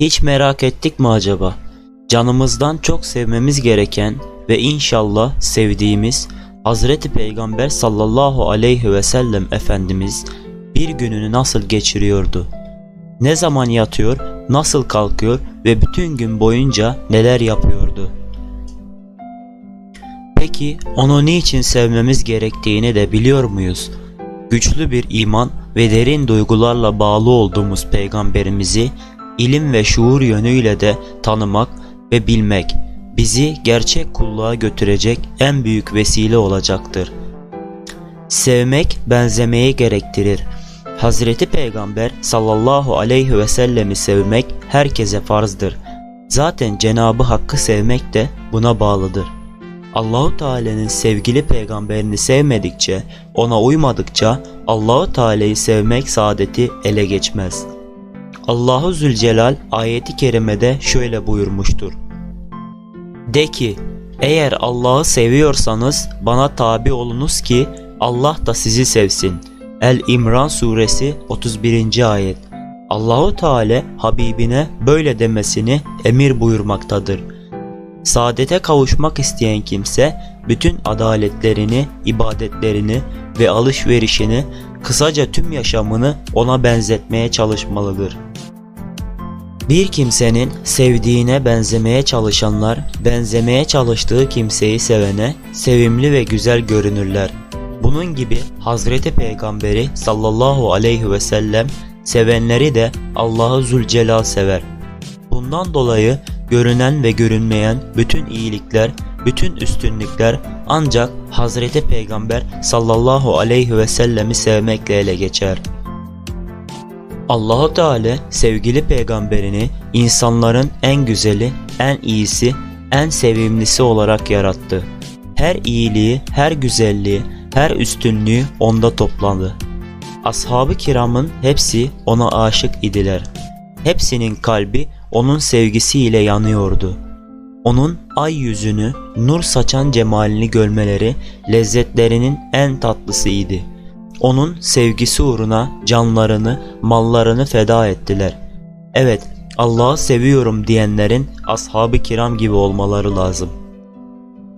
Hiç merak ettik mi acaba? Canımızdan çok sevmemiz gereken ve inşallah sevdiğimiz Hazreti Peygamber sallallahu aleyhi ve sellem Efendimiz bir gününü nasıl geçiriyordu? Ne zaman yatıyor, nasıl kalkıyor ve bütün gün boyunca neler yapıyordu? Peki onu niçin sevmemiz gerektiğini de biliyor muyuz? Güçlü bir iman ve derin duygularla bağlı olduğumuz peygamberimizi ilim ve şuur yönüyle de tanımak ve bilmek bizi gerçek kulluğa götürecek en büyük vesile olacaktır. Sevmek benzemeyi gerektirir. Hazreti Peygamber sallallahu aleyhi ve sellemi sevmek herkese farzdır. Zaten Cenabı Hakk'ı sevmek de buna bağlıdır. Allahu Teala'nın sevgili peygamberini sevmedikçe, ona uymadıkça Allahu Teala'yı sevmek saadeti ele geçmez. Allahu Zülcelal ayeti kerimede şöyle buyurmuştur. De ki, eğer Allah'ı seviyorsanız bana tabi olunuz ki Allah da sizi sevsin. El İmran suresi 31. ayet. Allahu Teala Habibine böyle demesini emir buyurmaktadır. Saadete kavuşmak isteyen kimse bütün adaletlerini, ibadetlerini ve alışverişini, kısaca tüm yaşamını ona benzetmeye çalışmalıdır. Bir kimsenin sevdiğine benzemeye çalışanlar, benzemeye çalıştığı kimseyi sevene sevimli ve güzel görünürler. Bunun gibi Hazreti Peygamberi sallallahu aleyhi ve sellem sevenleri de Allah'ı Zülcelal sever. Bundan dolayı görünen ve görünmeyen bütün iyilikler, bütün üstünlükler ancak Hazreti Peygamber sallallahu aleyhi ve sellemi sevmekle ele geçer. Allahu Teala sevgili peygamberini insanların en güzeli, en iyisi, en sevimlisi olarak yarattı. Her iyiliği, her güzelliği, her üstünlüğü onda toplandı. Ashab-ı kiramın hepsi ona aşık idiler. Hepsinin kalbi onun sevgisiyle yanıyordu. Onun ay yüzünü, nur saçan cemalini görmeleri lezzetlerinin en tatlısıydı. Onun sevgisi uğruna canlarını, mallarını feda ettiler. Evet, Allah'ı seviyorum diyenlerin ashab-ı kiram gibi olmaları lazım.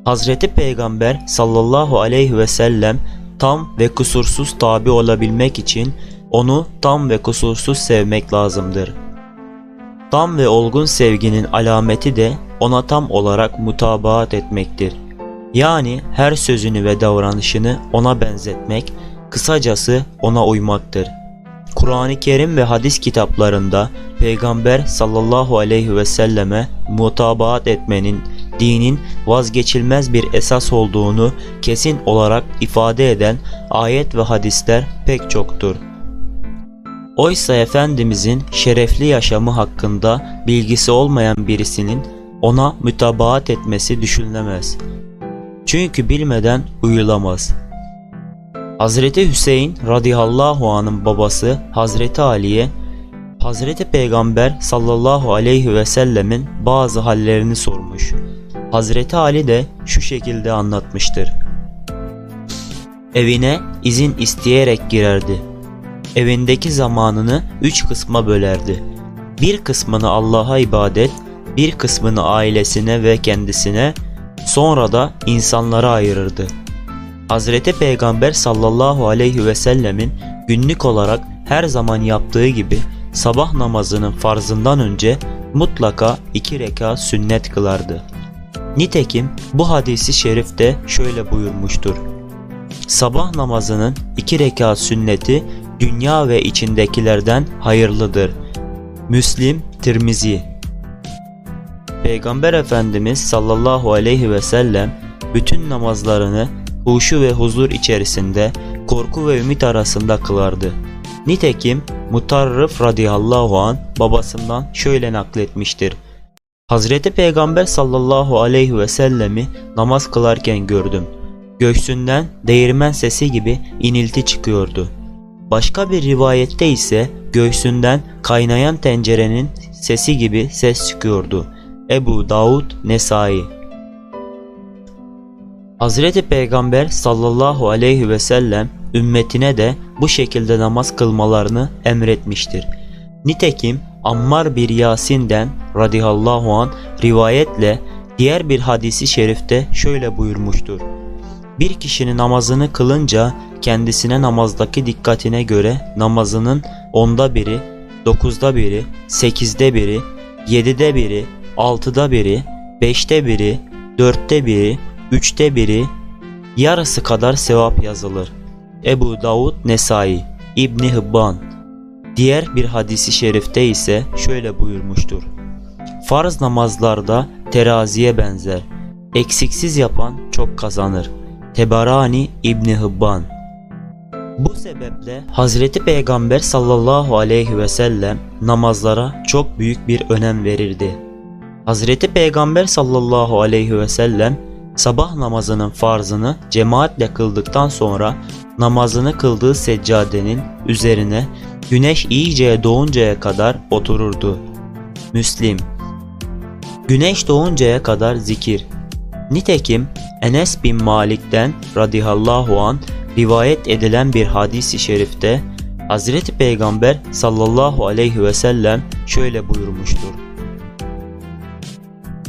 Hazreti Peygamber sallallahu aleyhi ve sellem tam ve kusursuz tabi olabilmek için onu tam ve kusursuz sevmek lazımdır. Tam ve olgun sevginin alameti de ona tam olarak mutabaat etmektir. Yani her sözünü ve davranışını ona benzetmek, kısacası ona uymaktır. Kur'an-ı Kerim ve hadis kitaplarında Peygamber sallallahu aleyhi ve selleme mutabaat etmenin dinin vazgeçilmez bir esas olduğunu kesin olarak ifade eden ayet ve hadisler pek çoktur. Oysa Efendimizin şerefli yaşamı hakkında bilgisi olmayan birisinin ona mütabaat etmesi düşünülemez. Çünkü bilmeden uyulamaz. Hazreti Hüseyin radıyallahu anın babası Hazreti Ali'ye Hazreti Peygamber sallallahu aleyhi ve sellemin bazı hallerini sormuş. Hazreti Ali de şu şekilde anlatmıştır. Evine izin isteyerek girerdi. Evindeki zamanını üç kısma bölerdi. Bir kısmını Allah'a ibadet, bir kısmını ailesine ve kendisine, sonra da insanlara ayırırdı. Hazreti Peygamber sallallahu aleyhi ve sellemin günlük olarak her zaman yaptığı gibi sabah namazının farzından önce mutlaka iki rekat sünnet kılardı. Nitekim bu hadisi şerifte şöyle buyurmuştur. Sabah namazının iki rekat sünneti dünya ve içindekilerden hayırlıdır. Müslim, Tirmizi Peygamber Efendimiz sallallahu aleyhi ve sellem bütün namazlarını huşu ve huzur içerisinde korku ve ümit arasında kılardı. Nitekim Mutarrif radıyallahu an babasından şöyle nakletmiştir. Hazreti Peygamber sallallahu aleyhi ve sellemi namaz kılarken gördüm. Göğsünden değirmen sesi gibi inilti çıkıyordu. Başka bir rivayette ise göğsünden kaynayan tencerenin sesi gibi ses çıkıyordu. Ebu Davud Nesai Hazreti Peygamber sallallahu aleyhi ve sellem ümmetine de bu şekilde namaz kılmalarını emretmiştir. Nitekim Ammar bir Yasin'den radıyallahu an rivayetle diğer bir hadisi şerifte şöyle buyurmuştur. Bir kişinin namazını kılınca kendisine namazdaki dikkatine göre namazının onda biri, dokuzda biri, sekizde biri, yedide biri, altıda biri, beşte biri, dörtte biri, üçte biri, yarısı kadar sevap yazılır. Ebu Davud Nesai, İbni Hibban. Diğer bir hadisi şerifte ise şöyle buyurmuştur. Farz namazlarda teraziye benzer. Eksiksiz yapan çok kazanır. Tebarani İbni Hibban Bu sebeple Hazreti Peygamber sallallahu aleyhi ve sellem namazlara çok büyük bir önem verirdi. Hazreti Peygamber sallallahu aleyhi ve sellem sabah namazının farzını cemaatle kıldıktan sonra namazını kıldığı seccadenin üzerine güneş iyice doğuncaya kadar otururdu. Müslim Güneş doğuncaya kadar zikir. Nitekim Enes bin Malik'ten radıyallahu an rivayet edilen bir hadisi şerifte Hazreti Peygamber sallallahu aleyhi ve sellem şöyle buyurmuştur.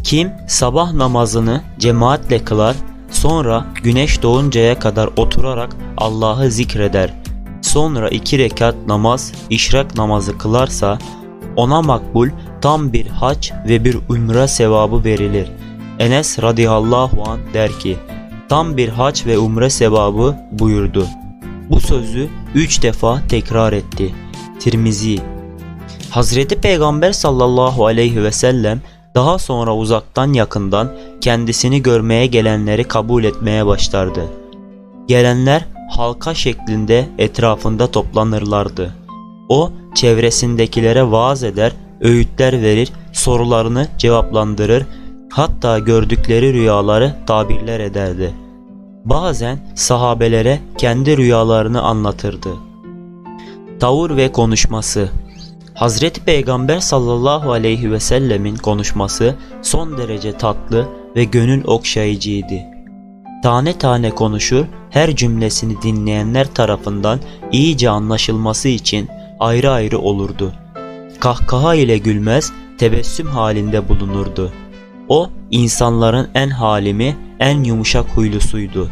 Kim sabah namazını cemaatle kılar, sonra güneş doğuncaya kadar oturarak Allah'ı zikreder, sonra iki rekat namaz, işrak namazı kılarsa, ona makbul tam bir hac ve bir ümre sevabı verilir. Enes radıyallahu an der ki, tam bir hac ve umre sevabı buyurdu. Bu sözü üç defa tekrar etti. Tirmizi Hazreti Peygamber sallallahu aleyhi ve sellem daha sonra uzaktan yakından kendisini görmeye gelenleri kabul etmeye başlardı. Gelenler halka şeklinde etrafında toplanırlardı. O çevresindekilere vaaz eder, öğütler verir, sorularını cevaplandırır, hatta gördükleri rüyaları tabirler ederdi. Bazen sahabelere kendi rüyalarını anlatırdı. Tavır ve konuşması Hazreti Peygamber sallallahu aleyhi ve sellemin konuşması son derece tatlı ve gönül okşayıcıydı. Tane tane konuşur, her cümlesini dinleyenler tarafından iyice anlaşılması için ayrı ayrı olurdu. Kahkaha ile gülmez, tebessüm halinde bulunurdu. O insanların en halimi, en yumuşak huylusuydu.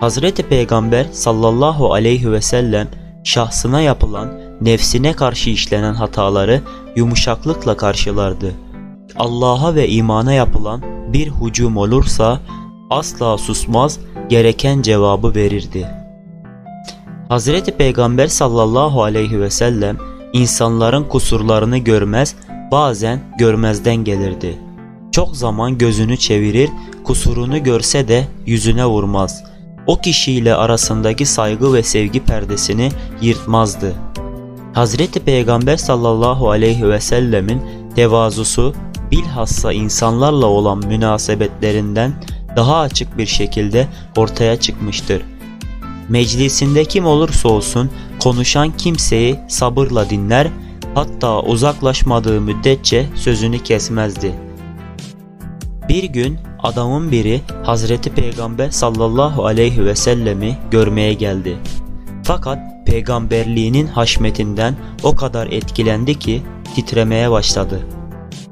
Hazreti Peygamber sallallahu aleyhi ve sellem şahsına yapılan, nefsine karşı işlenen hataları yumuşaklıkla karşılardı. Allah'a ve imana yapılan bir hücum olursa asla susmaz, gereken cevabı verirdi. Hazreti Peygamber sallallahu aleyhi ve sellem insanların kusurlarını görmez, bazen görmezden gelirdi. Çok zaman gözünü çevirir, kusurunu görse de yüzüne vurmaz. O kişiyle arasındaki saygı ve sevgi perdesini yırtmazdı. Hazreti Peygamber sallallahu aleyhi ve sellemin tevazusu bilhassa insanlarla olan münasebetlerinden daha açık bir şekilde ortaya çıkmıştır. Meclisinde kim olursa olsun konuşan kimseyi sabırla dinler, hatta uzaklaşmadığı müddetçe sözünü kesmezdi. Bir gün adamın biri Hazreti Peygamber sallallahu aleyhi ve sellemi görmeye geldi. Fakat peygamberliğinin haşmetinden o kadar etkilendi ki titremeye başladı.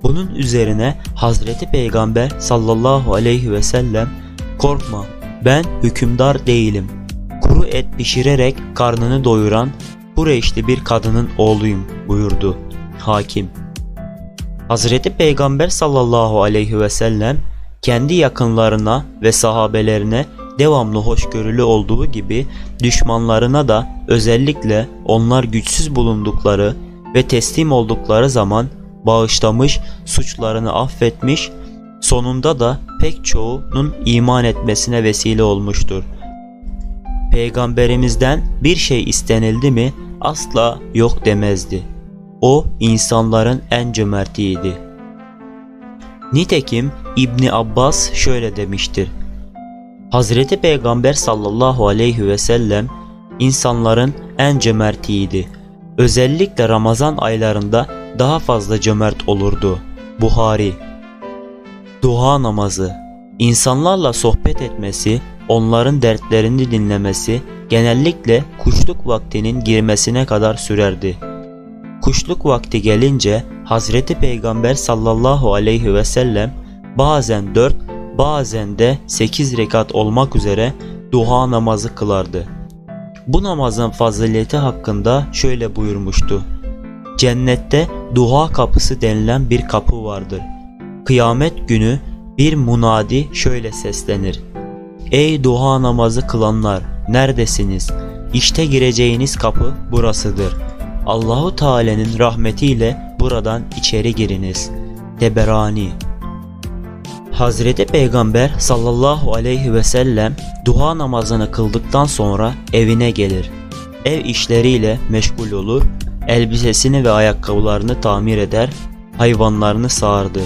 Bunun üzerine Hazreti Peygamber sallallahu aleyhi ve sellem korkma ben hükümdar değilim. Kuru et pişirerek karnını doyuran Kureyşli bir kadının oğluyum buyurdu hakim. Hazreti Peygamber sallallahu aleyhi ve sellem kendi yakınlarına ve sahabelerine devamlı hoşgörülü olduğu gibi düşmanlarına da özellikle onlar güçsüz bulundukları ve teslim oldukları zaman bağışlamış, suçlarını affetmiş, sonunda da pek çoğunun iman etmesine vesile olmuştur. Peygamberimizden bir şey istenildi mi asla yok demezdi. O insanların en cömertiydi. Nitekim İbni Abbas şöyle demiştir. Hazreti Peygamber sallallahu aleyhi ve sellem insanların en cömertiydi. Özellikle Ramazan aylarında daha fazla cömert olurdu. Buhari Duha namazı İnsanlarla sohbet etmesi, onların dertlerini dinlemesi genellikle kuşluk vaktinin girmesine kadar sürerdi. Kuşluk vakti gelince Hazreti Peygamber sallallahu aleyhi ve sellem bazen 4 bazen de 8 rekat olmak üzere duha namazı kılardı. Bu namazın fazileti hakkında şöyle buyurmuştu. Cennette duha kapısı denilen bir kapı vardır. Kıyamet günü bir munadi şöyle seslenir. Ey duha namazı kılanlar neredesiniz? İşte gireceğiniz kapı burasıdır. Allahu Teala'nın rahmetiyle buradan içeri giriniz. Teberani Hazreti Peygamber sallallahu aleyhi ve sellem duha namazını kıldıktan sonra evine gelir. Ev işleriyle meşgul olur, elbisesini ve ayakkabılarını tamir eder, hayvanlarını sağardı.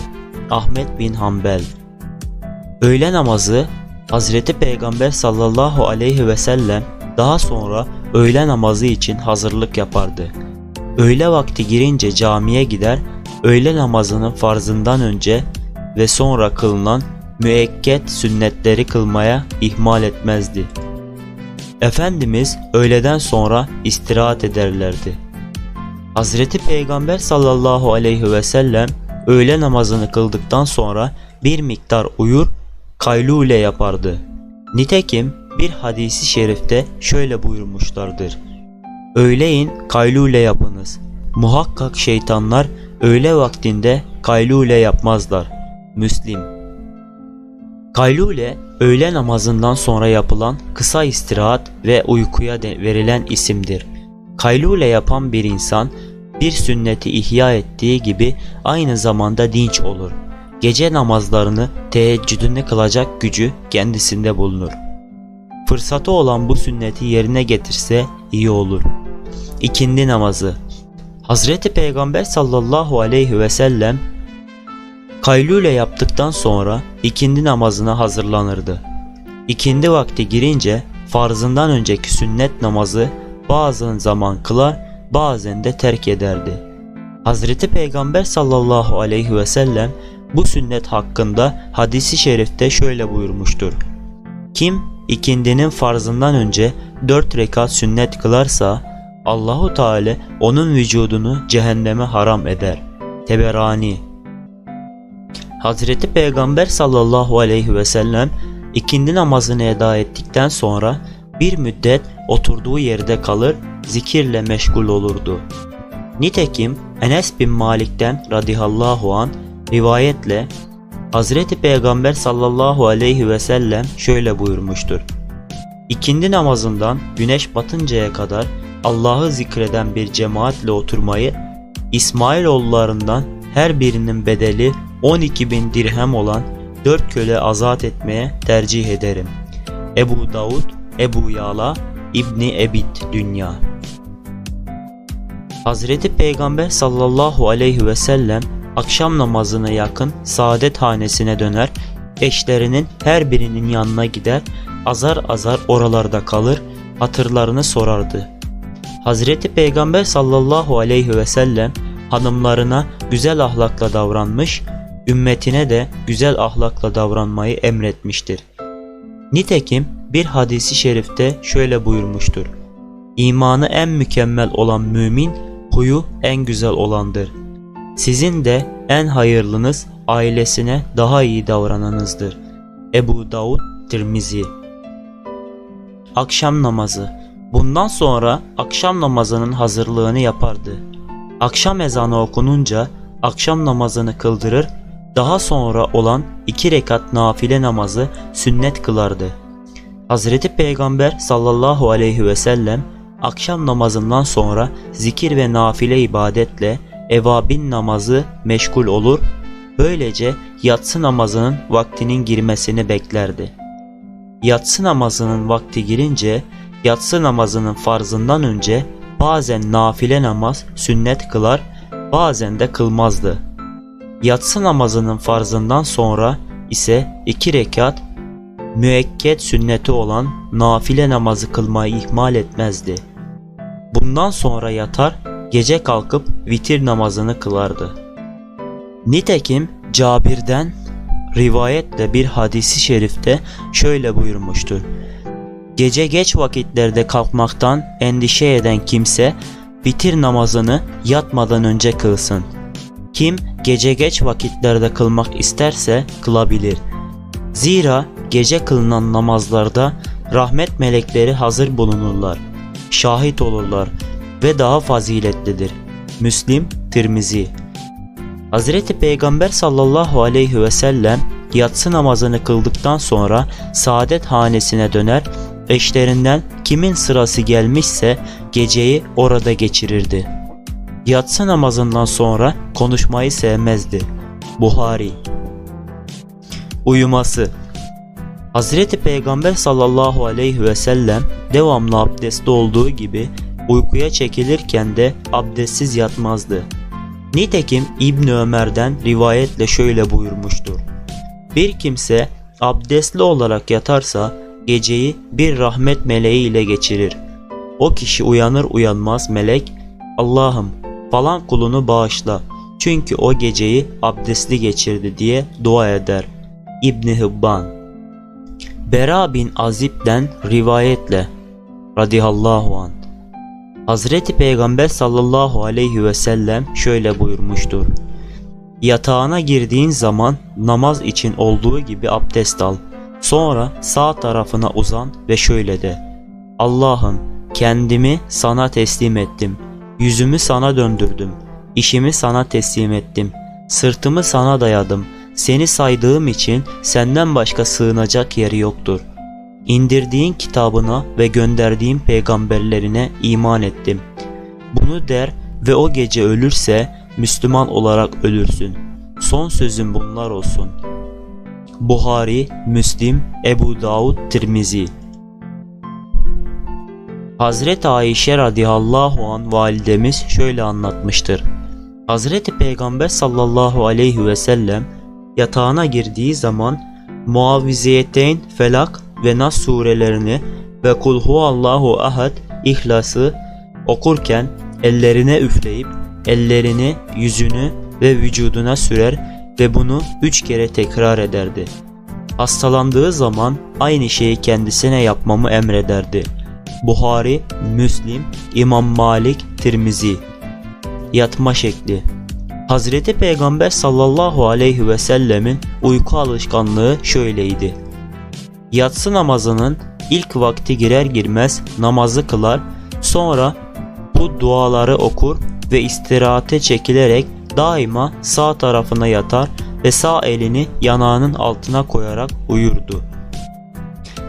Ahmet bin Hanbel Öğle namazı Hazreti Peygamber sallallahu aleyhi ve sellem daha sonra öğle namazı için hazırlık yapardı. Öğle vakti girince camiye gider, öğle namazının farzından önce ve sonra kılınan müekket sünnetleri kılmaya ihmal etmezdi. Efendimiz öğleden sonra istirahat ederlerdi. Hazreti Peygamber sallallahu aleyhi ve sellem öğle namazını kıldıktan sonra bir miktar uyur, kaylule yapardı. Nitekim bir hadisi şerifte şöyle buyurmuşlardır. Öğleyin kaylule yapınız. Muhakkak şeytanlar öğle vaktinde kaylule yapmazlar. Müslim Kaylule, öğle namazından sonra yapılan kısa istirahat ve uykuya verilen isimdir. Kaylule yapan bir insan, bir sünneti ihya ettiği gibi aynı zamanda dinç olur. Gece namazlarını teheccüdünü kılacak gücü kendisinde bulunur. Fırsatı olan bu sünneti yerine getirse iyi olur. İkindi namazı Hazreti Peygamber sallallahu aleyhi ve sellem Kaylule yaptıktan sonra ikindi namazına hazırlanırdı. İkindi vakti girince farzından önceki sünnet namazı bazen zaman kılar bazen de terk ederdi. Hazreti Peygamber sallallahu aleyhi ve sellem bu sünnet hakkında hadisi şerifte şöyle buyurmuştur. Kim ikindinin farzından önce dört rekat sünnet kılarsa Allahu Teala onun vücudunu cehenneme haram eder. Teberani Hazreti Peygamber sallallahu aleyhi ve sellem ikindi namazını eda ettikten sonra bir müddet oturduğu yerde kalır, zikirle meşgul olurdu. Nitekim Enes bin Malik'ten radıyallahu an rivayetle Hazreti Peygamber sallallahu aleyhi ve sellem şöyle buyurmuştur. İkindi namazından güneş batıncaya kadar Allah'ı zikreden bir cemaatle oturmayı İsmailoğullarından her birinin bedeli 12 bin dirhem olan 4 köle azat etmeye tercih ederim. Ebu Davud, Ebu Yala, İbni Ebid Dünya Hazreti Peygamber sallallahu aleyhi ve sellem akşam namazına yakın saadet hanesine döner, eşlerinin her birinin yanına gider, azar azar oralarda kalır, hatırlarını sorardı. Hazreti Peygamber sallallahu aleyhi ve sellem hanımlarına güzel ahlakla davranmış, ümmetine de güzel ahlakla davranmayı emretmiştir. Nitekim bir hadisi şerifte şöyle buyurmuştur. İmanı en mükemmel olan mümin, huyu en güzel olandır. Sizin de en hayırlınız ailesine daha iyi davrananızdır. Ebu Davud Tirmizi Akşam namazı Bundan sonra akşam namazının hazırlığını yapardı. Akşam ezanı okununca akşam namazını kıldırır, daha sonra olan iki rekat nafile namazı sünnet kılardı. Hazreti Peygamber sallallahu aleyhi ve sellem akşam namazından sonra zikir ve nafile ibadetle evabin namazı meşgul olur, böylece yatsı namazının vaktinin girmesini beklerdi. Yatsı namazının vakti girince yatsı namazının farzından önce bazen nafile namaz sünnet kılar, bazen de kılmazdı. Yatsı namazının farzından sonra ise iki rekat müekket sünneti olan nafile namazı kılmayı ihmal etmezdi. Bundan sonra yatar, gece kalkıp vitir namazını kılardı. Nitekim Cabir'den rivayetle bir hadisi şerifte şöyle buyurmuştur. Gece geç vakitlerde kalkmaktan endişe eden kimse bitir namazını yatmadan önce kılsın. Kim gece geç vakitlerde kılmak isterse kılabilir. Zira gece kılınan namazlarda rahmet melekleri hazır bulunurlar, şahit olurlar ve daha faziletlidir. Müslim, Tirmizi Hazreti Peygamber sallallahu aleyhi ve sellem yatsı namazını kıldıktan sonra saadet hanesine döner, eşlerinden kimin sırası gelmişse geceyi orada geçirirdi. Yatsı namazından sonra konuşmayı sevmezdi. Buhari Uyuması Hazreti Peygamber sallallahu aleyhi ve sellem devamlı abdestli olduğu gibi uykuya çekilirken de abdestsiz yatmazdı. Nitekim İbn Ömer'den rivayetle şöyle buyurmuştur. Bir kimse abdestli olarak yatarsa geceyi bir rahmet meleği ile geçirir. O kişi uyanır uyanmaz melek Allah'ım falan kulunu bağışla çünkü o geceyi abdestli geçirdi diye dua eder. İbni Hibban Bera bin Azib'den rivayetle radıyallahu an Hazreti Peygamber sallallahu aleyhi ve sellem şöyle buyurmuştur. Yatağına girdiğin zaman namaz için olduğu gibi abdest al. Sonra sağ tarafına uzan ve şöyle de. Allah'ım kendimi sana teslim ettim. Yüzümü sana döndürdüm. İşimi sana teslim ettim. Sırtımı sana dayadım. Seni saydığım için senden başka sığınacak yeri yoktur. İndirdiğin kitabına ve gönderdiğin peygamberlerine iman ettim. Bunu der ve o gece ölürse Müslüman olarak ölürsün. Son sözüm bunlar olsun. Buhari, Müslim, Ebu Davud, Tirmizi Hazreti Ayşe radıyallahu an validemiz şöyle anlatmıştır. Hazreti Peygamber sallallahu aleyhi ve sellem yatağına girdiği zaman Muaviziyeteyn, Felak ve Nas surelerini ve Kul huvallahu ahad İhlas'ı okurken ellerine üfleyip ellerini, yüzünü ve vücuduna sürer ve bunu üç kere tekrar ederdi. Hastalandığı zaman aynı şeyi kendisine yapmamı emrederdi. Buhari, Müslim, İmam Malik, Tirmizi Yatma şekli Hazreti Peygamber sallallahu aleyhi ve sellemin uyku alışkanlığı şöyleydi. Yatsı namazının ilk vakti girer girmez namazı kılar, sonra bu duaları okur ve istirahate çekilerek daima sağ tarafına yatar ve sağ elini yanağının altına koyarak uyurdu.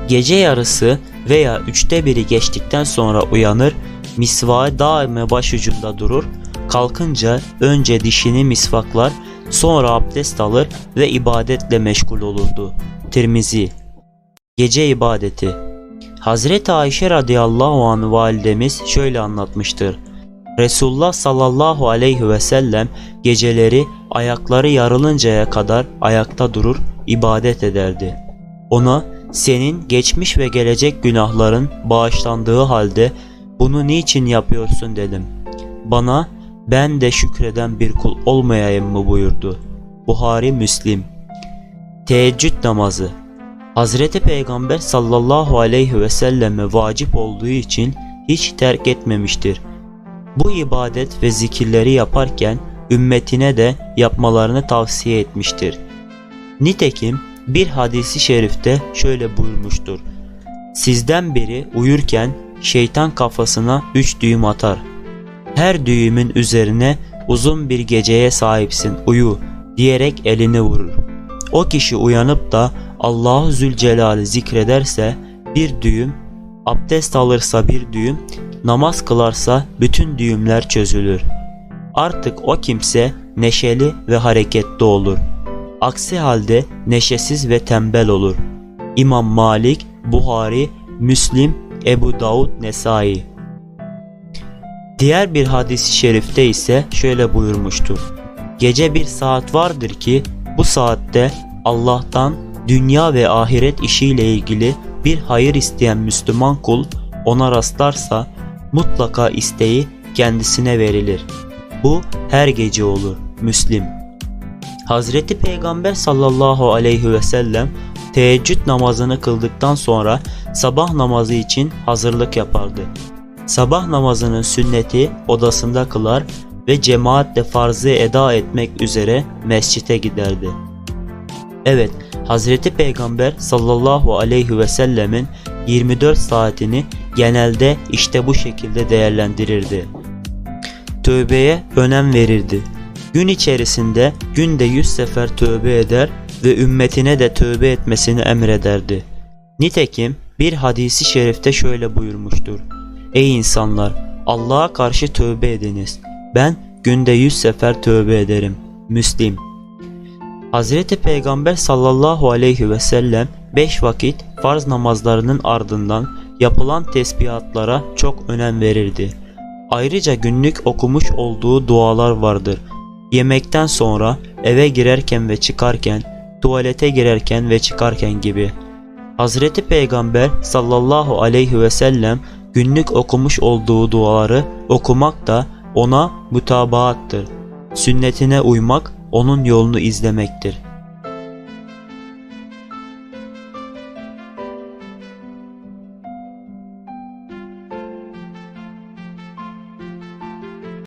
Gece yarısı veya üçte biri geçtikten sonra uyanır, misvağı daima başucunda durur, kalkınca önce dişini misvaklar, sonra abdest alır ve ibadetle meşgul olurdu. Tirmizi Gece ibadeti Hazreti Ayşe radıyallahu anh validemiz şöyle anlatmıştır. Resulullah sallallahu aleyhi ve sellem geceleri ayakları yarılıncaya kadar ayakta durur, ibadet ederdi. Ona senin geçmiş ve gelecek günahların bağışlandığı halde bunu niçin yapıyorsun dedim. Bana ben de şükreden bir kul olmayayım mı buyurdu. Buhari Müslim Teheccüd namazı Hazreti Peygamber sallallahu aleyhi ve selleme vacip olduğu için hiç terk etmemiştir. Bu ibadet ve zikirleri yaparken ümmetine de yapmalarını tavsiye etmiştir. Nitekim bir hadisi şerifte şöyle buyurmuştur. Sizden biri uyurken şeytan kafasına üç düğüm atar. Her düğümün üzerine uzun bir geceye sahipsin uyu diyerek elini vurur. O kişi uyanıp da Allahu Zülcelal'i zikrederse bir düğüm, abdest alırsa bir düğüm, namaz kılarsa bütün düğümler çözülür. Artık o kimse neşeli ve hareketli olur. Aksi halde neşesiz ve tembel olur. İmam Malik, Buhari, Müslim, Ebu Davud, Nesai. Diğer bir hadis-i şerifte ise şöyle buyurmuştur. Gece bir saat vardır ki bu saatte Allah'tan dünya ve ahiret işiyle ilgili bir hayır isteyen Müslüman kul ona rastlarsa mutlaka isteği kendisine verilir. Bu her gece olur. Müslim Hazreti Peygamber sallallahu aleyhi ve sellem teheccüd namazını kıldıktan sonra sabah namazı için hazırlık yapardı. Sabah namazının sünneti odasında kılar ve cemaatle farzı eda etmek üzere mescite giderdi. Evet, Hazreti Peygamber sallallahu aleyhi ve sellemin 24 saatini genelde işte bu şekilde değerlendirirdi. Tövbeye önem verirdi. Gün içerisinde günde 100 sefer tövbe eder ve ümmetine de tövbe etmesini emrederdi. Nitekim bir hadisi şerifte şöyle buyurmuştur. Ey insanlar! Allah'a karşı tövbe ediniz. Ben günde 100 sefer tövbe ederim. Müslim Hazreti Peygamber sallallahu aleyhi ve sellem 5 vakit farz namazlarının ardından yapılan tesbihatlara çok önem verirdi. Ayrıca günlük okumuş olduğu dualar vardır. Yemekten sonra, eve girerken ve çıkarken, tuvalete girerken ve çıkarken gibi. Hazreti Peygamber sallallahu aleyhi ve sellem günlük okumuş olduğu duaları okumak da ona mutabaattır. Sünnetine uymak onun yolunu izlemektir.